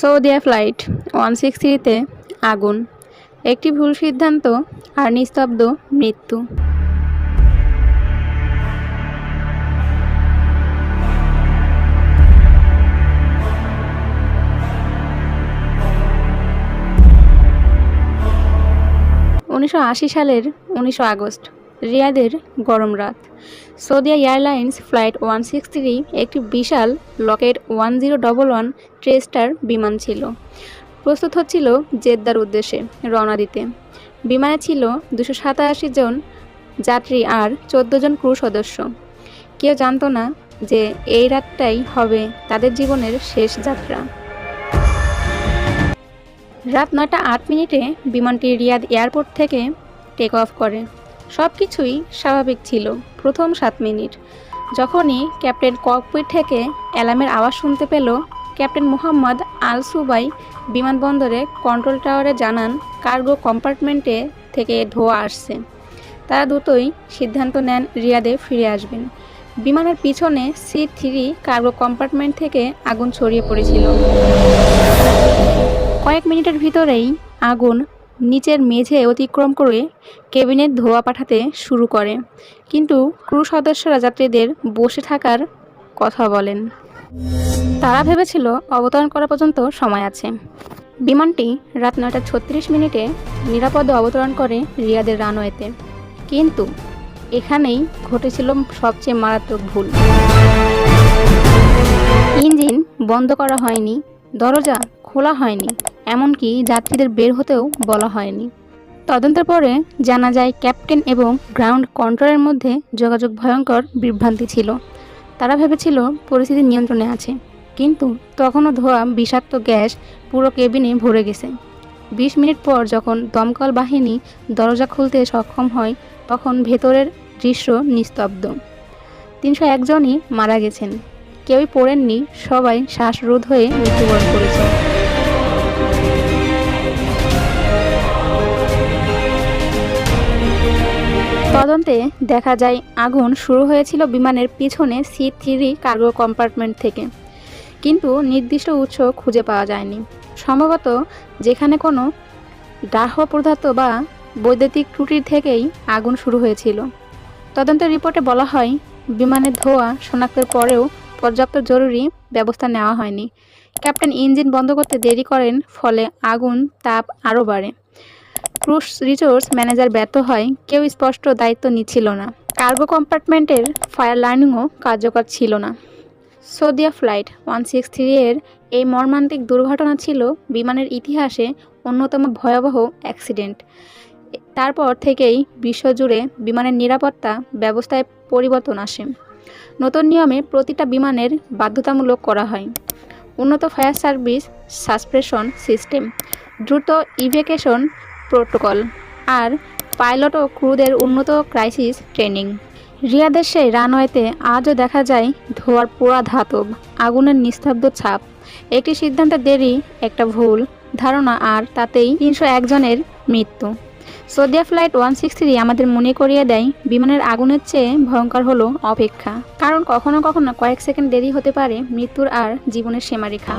Saudia flight one six থ্রিতে আগুন। একটি ভুল সিদ্ধান্ত আর নিস্তব্ধ মৃত্যু। উনিশশো আশি সালের উনিশশো আগস্ট। রিয়াদের গরম রাত। Saudia airlines flight one six three একটি বিশাল Lockheed one zero double one TriStar বিমান ছিল। প্রস্তুত হচ্ছিল জেদ্দার উদ্দেশ্যে রওনা দিতে। বিমানে ছিল দুশো সাতাশি জন যাত্রী আর চোদ্দ জন ক্রু সদস্য। কেউ জানতো না যে এই রাতটাই হবে তাদের জীবনের শেষ যাত্রা। রাত নয়টা আট মিনিটে বিমানটি রিয়াদ এয়ারপোর্ট থেকে টেক অফ করে। সব কিছুই স্বাভাবিক ছিল প্রথম সাত মিনিট। যখনই ক্যাপ্টেন ককপিট থেকে অ্যালার্মের আওয়াজ শুনতে পেল, ক্যাপ্টেন মুহাম্মদ আল সুবাই বিমানবন্দরে কন্ট্রোল টাওয়ারে জানান, কার্গো কম্পার্টমেন্টে থেকে ধোঁয়া আসছে। তারা দ্রুতই সিদ্ধান্ত নেন রিয়াদে ফিরে আসবেন। বিমানের পিছনে সি থ্রি কার্গো কম্পার্টমেন্ট থেকে আগুন ছড়িয়ে পড়েছিল। কয়েক মিনিটের ভিতরেই আগুন নিচের মেঝে অতিক্রম করে কেবিনের ধোয়া পাঠাতে শুরু করে। কিন্তু ক্রু সদস্যরা যাত্রীদের বসে থাকার কথা বলেন। তারা ভেবেছিল অবতরণ করা পর্যন্ত সময় আছে। বিমানটি রাত নয়টা ছত্রিশ মিনিটে নিরাপদে অবতরণ করে রিয়াদের রানওয়েতে। কিন্তু এখানেই ঘটেছিল সবচেয়ে মারাত্মক ভুল। ইঞ্জিন বন্ধ করা হয়নি, দরজা খোলা হয়নি এমনকি যাত্রীদের বের হতেও বলা হয়নি। তদন্তের পরে জানা যায়, ক্যাপ্টেন এবং গ্রাউন্ড কন্ট্রোলের মধ্যে যোগাযোগ ভয়ঙ্কর বিভ্রান্তি ছিল। তারা ভেবেছিল, পরিস্থিতি নিয়ন্ত্রণে আছে। কিন্তু তখনও ধোয়া, বিষাক্ত গ্যাস পুরো কেবিনে ভরে গেছে। বিশ মিনিট পর যখন দমকল বাহিনী দরজা খুলতে সক্ষম হয়, তখন ভেতরের দৃশ্য নিস্তব্ধ। তিনশো একজনই মারা গেছেন। কেউই পড়েননি, সবাই শ্বাসরোধ হয়ে মৃত্যুবরণ করেছে। তদন্তে দেখা যায়, আগুন শুরু হয়েছিল বিমানের পিছনে সি থ্রি কার্গো কম্পার্টমেন্ট থেকে। কিন্তু নির্দিষ্ট উৎস খুঁজে পাওয়া যায়নি। সম্ভবত যেখানে কোনো দাহ পদার্থ বা বৈদ্যুতিক ত্রুটির থেকেই আগুন শুরু হয়েছিল। তদন্তের রিপোর্টে বলা হয়, বিমানের ধোঁয়া শনাক্তের পরেও পর্যাপ্ত জরুরি ব্যবস্থা নেওয়া হয়নি। ক্যাপ্টেন ইঞ্জিন বন্ধ করতে দেরি করেন, ফলে আগুন তাপ আরও বাড়ে। ক্রুজ রিসোর্স ম্যানেজার ব্যর্থ হয়, কেউ স্পষ্ট দায়িত্ব নিচ্ছিল না। কার্গো কম্পার্টমেন্টের ফায়ার লাইনিংও কার্যকর ছিল না। Saudia flight one six three এর এই মর্মান্তিক দুর্ঘটনা ছিল বিমানের ইতিহাসে অন্যতম ভয়াবহ অ্যাক্সিডেন্ট। তারপর থেকেই বিশ্বজুড়ে বিমানের নিরাপত্তা ব্যবস্থায় পরিবর্তন আসে। নতুন নিয়মে প্রতিটা বিমানের বাধ্যতামূলক করা হয়। উন্নত ফায়ার সার্ভিস সাসপ্রেশন সিস্টেম, দ্রুত ইভেকেশন প্রোটোকল আর পাইলট ও ক্রুদের উন্নত ক্রাইসিস ট্রেনিং রিয়াদের সেই রানওয়েতে আজও দেখা যায় ধোয়ার পোড়া ধাতব, আগুনের নিস্তব্ধ ছাপ। একটি সিদ্ধান্তের দেরি, একটা ভুল, ধারণা আর তাতেই তিনশো একজনের মৃত্যু। Saudia flight one six three আমাদের মনে করিয়ে দেয়, বিমানের আগুনের চেয়ে ভয়ঙ্কর হলো অপেক্ষা। কারণ কখনো কখনো কয়েক সেকেন্ড দেরি হতে পারে মৃত্যুর আর জীবনের সীমারেখা।